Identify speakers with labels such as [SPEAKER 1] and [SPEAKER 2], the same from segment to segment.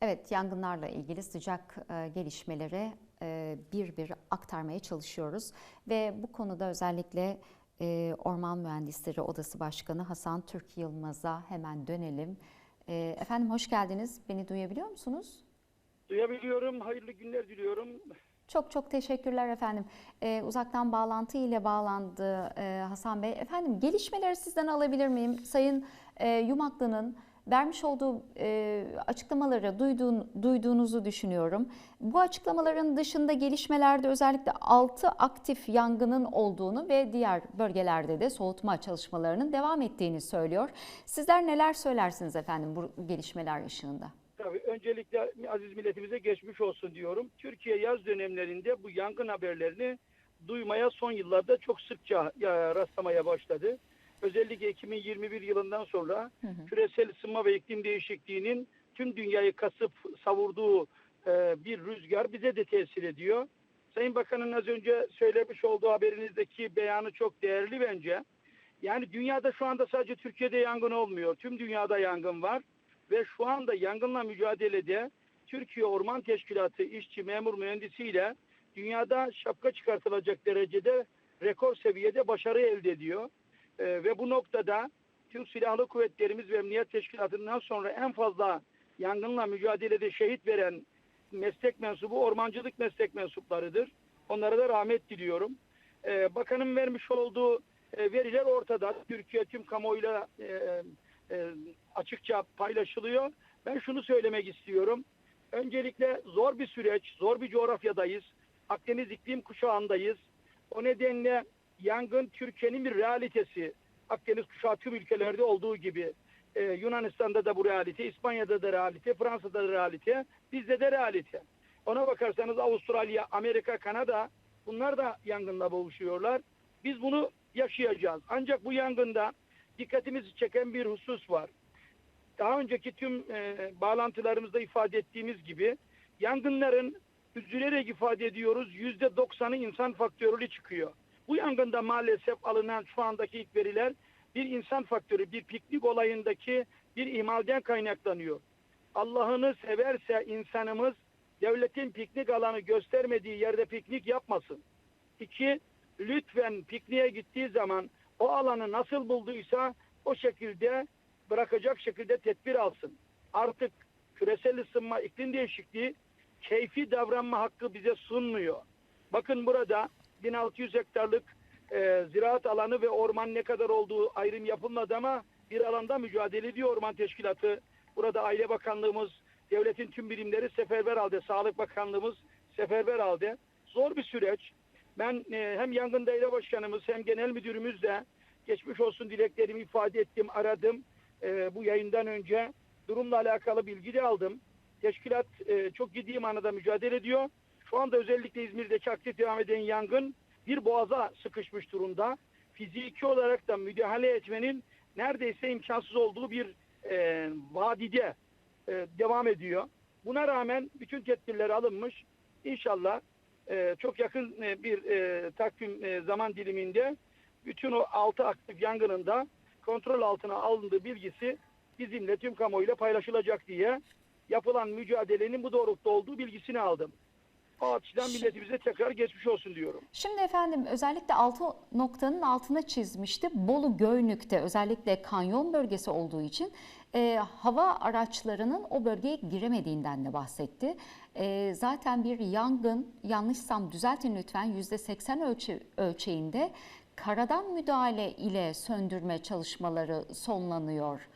[SPEAKER 1] Evet, yangınlarla ilgili sıcak e, gelişmeleri e, bir bir aktarmaya çalışıyoruz ve bu konuda özellikle e, Orman Mühendisleri Odası Başkanı Hasan Türk Yılmaz'a hemen dönelim. Efendim hoş geldiniz. Beni duyabiliyor musunuz?
[SPEAKER 2] Duyabiliyorum. Hayırlı günler diliyorum.
[SPEAKER 1] Çok çok teşekkürler efendim. Ee, uzaktan bağlantı ile bağlandı e, Hasan Bey. Efendim gelişmeleri sizden alabilir miyim? Sayın e, Yumaklı'nın vermiş olduğu e, açıklamaları duyduğun, duyduğunuzu düşünüyorum. Bu açıklamaların dışında gelişmelerde özellikle 6 aktif yangının olduğunu ve diğer bölgelerde de soğutma çalışmalarının devam ettiğini söylüyor. Sizler neler söylersiniz efendim bu gelişmeler ışığında?
[SPEAKER 2] Tabii öncelikle aziz milletimize geçmiş olsun diyorum. Türkiye yaz dönemlerinde bu yangın haberlerini duymaya son yıllarda çok sıkça ya, rastlamaya başladı. Özellikle 2021 yılından sonra
[SPEAKER 1] Hı hı.
[SPEAKER 2] küresel ısınma ve iklim değişikliğinin tüm dünyayı kasıp savurduğu e, bir rüzgar bize de tesir ediyor. Sayın Bakan'ın az önce söylemiş olduğu haberinizdeki beyanı çok değerli bence. Yani dünyada şu anda sadece Türkiye'de yangın olmuyor. Tüm dünyada yangın var. Ve şu anda yangınla mücadelede Türkiye Orman Teşkilatı işçi, memur, mühendisiyle dünyada şapka çıkartılacak derecede rekor seviyede başarı elde ediyor. Ee, ve bu noktada Türk Silahlı Kuvvetlerimiz ve Emniyet Teşkilatı'ndan sonra en fazla yangınla mücadelede şehit veren meslek mensubu ormancılık meslek mensuplarıdır. Onlara da rahmet diliyorum. Ee, bakanın vermiş olduğu e, veriler ortada. Türkiye tüm kamuoyuyla e, e, açıkça paylaşılıyor. Ben şunu söylemek istiyorum. Öncelikle zor bir süreç, zor bir coğrafyadayız. Akdeniz iklim kuşağındayız. O nedenle yangın Türkiye'nin bir realitesi. Akdeniz kuşağı tüm ülkelerde olduğu gibi. Ee, Yunanistan'da da bu realite, İspanya'da da realite, Fransa'da da realite, bizde de realite. Ona bakarsanız Avustralya, Amerika, Kanada bunlar da yangınla boğuşuyorlar. Biz bunu yaşayacağız. Ancak bu yangında dikkatimizi çeken bir husus var. Daha önceki tüm e, bağlantılarımızda ifade ettiğimiz gibi yangınların üzülerek ifade ediyoruz yüzde doksanı insan faktörü çıkıyor. Bu yangında maalesef alınan şu andaki ilk veriler bir insan faktörü, bir piknik olayındaki bir ihmalden kaynaklanıyor. Allah'ını severse insanımız devletin piknik alanı göstermediği yerde piknik yapmasın. İki, lütfen pikniğe gittiği zaman o alanı nasıl bulduysa o şekilde bırakacak şekilde tedbir alsın. Artık küresel ısınma, iklim değişikliği keyfi davranma hakkı bize sunmuyor. Bakın burada 1600 hektarlık e, ziraat alanı ve orman ne kadar olduğu ayrım yapılmadı ama bir alanda mücadele ediyor Orman Teşkilatı. Burada Aile Bakanlığımız, devletin tüm birimleri seferber aldı. Sağlık Bakanlığımız seferber aldı. Zor bir süreç. Ben e, hem yangın daire başkanımız hem genel müdürümüzle geçmiş olsun dileklerimi ifade ettim, aradım. E, bu yayından önce durumla alakalı bilgi de aldım. Teşkilat e, çok ciddi manada mücadele ediyor. Şu anda özellikle İzmir'deki aktif devam eden yangın bir boğaza sıkışmış durumda. Fiziki olarak da müdahale etmenin neredeyse imkansız olduğu bir e, vadide e, devam ediyor. Buna rağmen bütün tedbirler alınmış. İnşallah e, çok yakın e, bir e, takvim e, zaman diliminde bütün o altı aktif yangınında kontrol altına alındığı bilgisi bizimle tüm kamuoyuyla paylaşılacak diye yapılan mücadelenin bu doğrultuda olduğu bilgisini aldım. Açıdan milletimize tekrar geçmiş olsun diyorum.
[SPEAKER 1] Şimdi efendim özellikle altı noktanın altına çizmişti. Bolu Göynük'te özellikle kanyon bölgesi olduğu için e, hava araçlarının o bölgeye giremediğinden de bahsetti. E, zaten bir yangın yanlışsam düzeltin lütfen %80 ölçe, ölçeğinde karadan müdahale ile söndürme çalışmaları sonlanıyor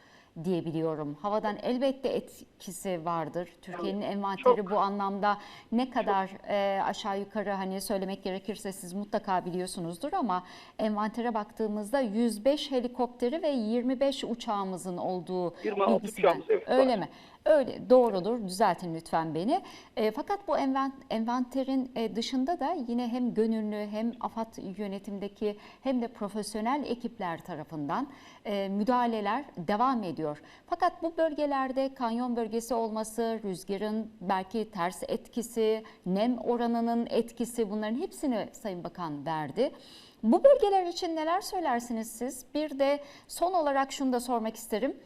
[SPEAKER 1] diyebiliyorum. Havadan elbette etkisi vardır. Türkiye'nin envanteri
[SPEAKER 2] çok-
[SPEAKER 1] bu anlamda ne kadar e, aşağı yukarı hani söylemek gerekirse siz mutlaka biliyorsunuzdur ama envantere baktığımızda 105 helikopteri ve 25 uçağımızın olduğu
[SPEAKER 2] 26
[SPEAKER 1] bilgisinden.
[SPEAKER 2] uçağımız, evet,
[SPEAKER 1] Öyle
[SPEAKER 2] var.
[SPEAKER 1] mi? Öyle doğrudur. Düzeltin lütfen beni. E, fakat bu envan- envanterin e, dışında da yine hem gönüllü hem AFAD yönetimdeki hem de profesyonel ekipler tarafından e, müdahaleler devam ediyor. Fakat bu bölgelerde kanyon bölgesi olması, rüzgarın belki ters etkisi, nem oranının etkisi bunların hepsini Sayın Bakan verdi. Bu bölgeler için neler söylersiniz siz? Bir de son olarak şunu da sormak isterim.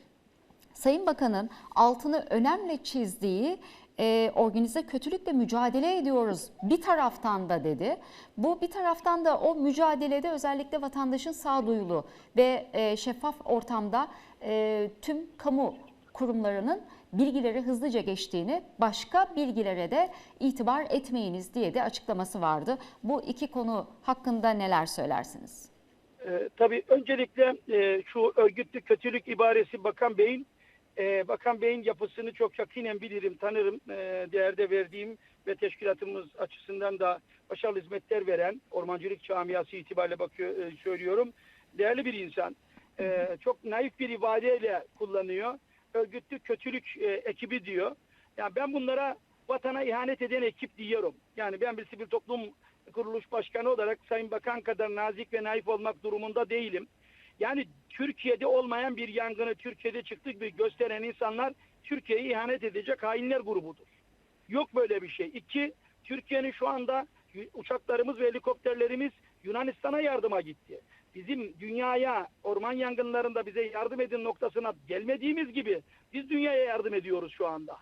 [SPEAKER 1] Sayın Bakan'ın altını önemli çizdiği e, organize kötülükle mücadele ediyoruz bir taraftan da dedi. Bu bir taraftan da o mücadelede özellikle vatandaşın sağduyulu ve e, şeffaf ortamda e, tüm kamu kurumlarının bilgileri hızlıca geçtiğini, başka bilgilere de itibar etmeyiniz diye de açıklaması vardı. Bu iki konu hakkında neler söylersiniz?
[SPEAKER 2] Ee, tabii öncelikle e, şu örgütlü kötülük ibaresi Bakan Bey'in e, Bakan Bey'in yapısını çok yakinen bilirim, tanırım. E, değerde verdiğim ve teşkilatımız açısından da başarılı hizmetler veren ormancılık camiası itibariyle bakıyor, e, söylüyorum. Değerli bir insan. E, çok naif bir ifadeyle kullanıyor. Örgütlü kötülük e, ekibi diyor. Yani ben bunlara vatana ihanet eden ekip diyorum. Yani ben bir sivil toplum kuruluş başkanı olarak Sayın Bakan kadar nazik ve naif olmak durumunda değilim. Yani Türkiye'de olmayan bir yangını Türkiye'de çıktı gibi gösteren insanlar Türkiye'yi ihanet edecek hainler grubudur. Yok böyle bir şey. İki, Türkiye'nin şu anda uçaklarımız ve helikopterlerimiz Yunanistan'a yardıma gitti. Bizim dünyaya orman yangınlarında bize yardım edin noktasına gelmediğimiz gibi biz dünyaya yardım ediyoruz şu anda.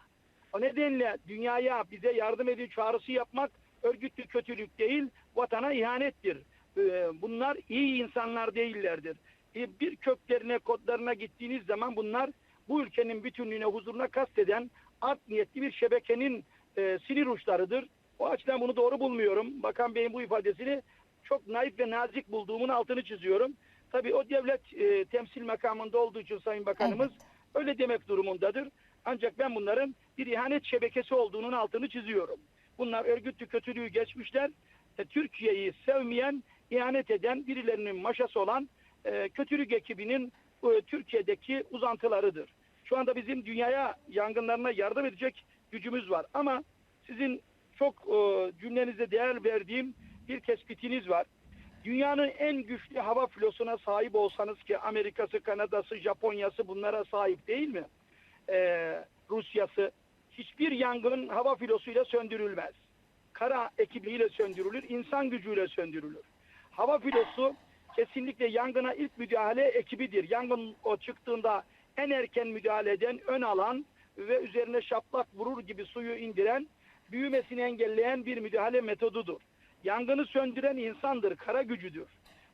[SPEAKER 2] O nedenle dünyaya bize yardım edin çağrısı yapmak örgütlü kötülük değil, vatana ihanettir. Ee, Bunlar iyi insanlar değillerdir. Ee, Bir köklerine, kodlarına gittiğiniz zaman bunlar bu ülkenin bütünlüğüne, huzuruna kasteden art niyetli bir şebekenin e, sinir uçlarıdır. O açıdan bunu doğru bulmuyorum. Bakan Bey'in bu ifadesini çok naif ve nazik bulduğumun altını çiziyorum. Tabii o devlet e, temsil makamında olduğu için Sayın Bakanımız öyle demek durumundadır. Ancak ben bunların bir ihanet şebekesi olduğunun altını çiziyorum. Bunlar örgütlü kötülüğü geçmişler. E, Türkiye'yi sevmeyen, ihanet eden, birilerinin maşası olan e, kötülük ekibinin e, Türkiye'deki uzantılarıdır. Şu anda bizim dünyaya yangınlarına yardım edecek gücümüz var. Ama sizin çok e, cümlenize değer verdiğim bir tespitiniz var. Dünyanın en güçlü hava filosuna sahip olsanız ki Amerika'sı, Kanada'sı, Japonya'sı bunlara sahip değil mi? Ee, Rusya'sı hiçbir yangının hava filosuyla söndürülmez. Kara ekibiyle söndürülür, insan gücüyle söndürülür. Hava filosu kesinlikle yangına ilk müdahale ekibidir. Yangın o çıktığında en erken müdahale eden, ön alan ve üzerine şaplak vurur gibi suyu indiren, büyümesini engelleyen bir müdahale metodudur. Yangını söndüren insandır, kara gücüdür.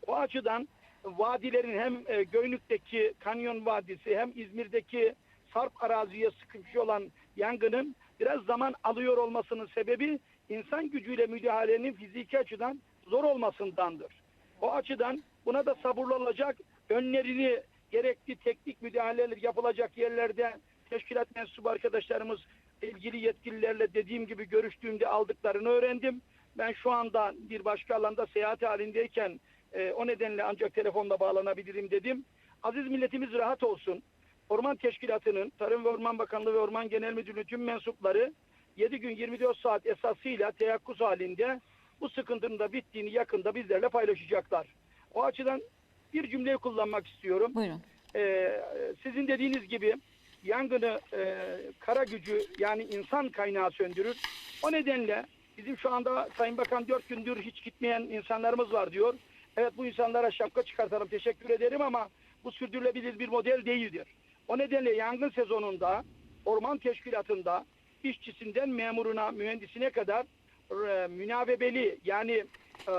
[SPEAKER 2] O açıdan vadilerin hem e, Göynük'teki Kanyon Vadisi hem İzmir'deki sarp araziye sıkışmış olan yangının biraz zaman alıyor olmasının sebebi insan gücüyle müdahalenin fiziki açıdan zor olmasındandır. O açıdan buna da sabırlı olacak, önlerini gerekli teknik müdahaleler yapılacak yerlerde teşkilat mensubu arkadaşlarımız ilgili yetkililerle dediğim gibi görüştüğümde aldıklarını öğrendim. Ben şu anda bir başka alanda seyahat halindeyken e, o nedenle ancak telefonla bağlanabilirim dedim. Aziz milletimiz rahat olsun. Orman Teşkilatı'nın, Tarım ve Orman Bakanlığı ve Orman Genel Müdürlüğü tüm mensupları 7 gün 24 saat esasıyla teyakkuz halinde bu sıkıntının da bittiğini yakında bizlerle paylaşacaklar. O açıdan bir cümleyi kullanmak istiyorum.
[SPEAKER 1] Buyurun.
[SPEAKER 2] Ee, sizin dediğiniz gibi yangını e, kara gücü yani insan kaynağı söndürür. O nedenle bizim şu anda Sayın Bakan dört gündür hiç gitmeyen insanlarımız var diyor. Evet bu insanlara şapka çıkartalım teşekkür ederim ama bu sürdürülebilir bir model değildir. O nedenle yangın sezonunda orman teşkilatında işçisinden memuruna, mühendisine kadar e, münavebeli yani e,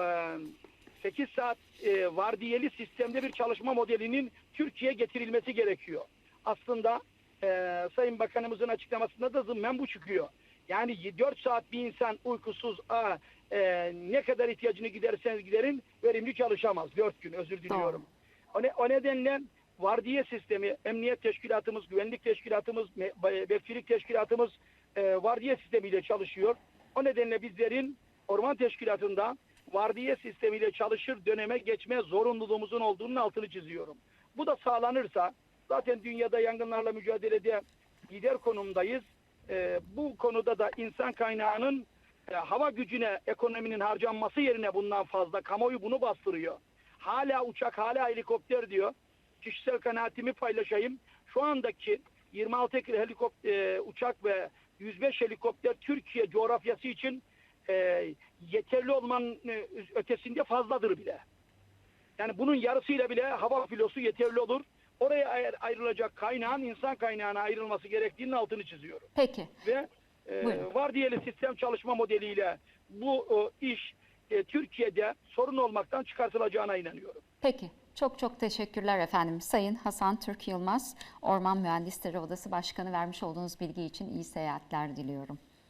[SPEAKER 2] 8 saat e, vardiyeli sistemde bir çalışma modelinin Türkiye getirilmesi gerekiyor. Aslında e, Sayın Bakanımızın açıklamasında da zımmen bu çıkıyor. Yani 4 saat bir insan uykusuz a, e, ne kadar ihtiyacını giderseniz giderin verimli çalışamaz. 4 gün özür diliyorum. O, ne, o nedenle vardiya sistemi, emniyet teşkilatımız, güvenlik teşkilatımız, bekçilik teşkilatımız e, vardiya sistemiyle çalışıyor. O nedenle bizlerin orman teşkilatında vardiya sistemiyle çalışır döneme geçme zorunluluğumuzun olduğunun altını çiziyorum. Bu da sağlanırsa zaten dünyada yangınlarla mücadelede lider konumdayız. E, bu konuda da insan kaynağının e, hava gücüne ekonominin harcanması yerine bundan fazla kamuoyu bunu bastırıyor. Hala uçak, hala helikopter diyor. Kişisel kanaatimi paylaşayım. Şu andaki 26 helikopter, uçak ve 105 helikopter Türkiye coğrafyası için e, yeterli olmanın e, ötesinde fazladır bile. Yani bunun yarısıyla bile hava filosu yeterli olur. oraya ayr- ayrılacak kaynağın insan kaynağına ayrılması gerektiğinin altını çiziyorum.
[SPEAKER 1] Peki.
[SPEAKER 2] Ve e, var diyeli sistem çalışma modeliyle bu e, iş e, Türkiye'de sorun olmaktan çıkartılacağına inanıyorum.
[SPEAKER 1] Peki. Çok çok teşekkürler efendim. Sayın Hasan Türk Yılmaz, Orman Mühendisleri Odası Başkanı vermiş olduğunuz bilgi için iyi seyahatler diliyorum.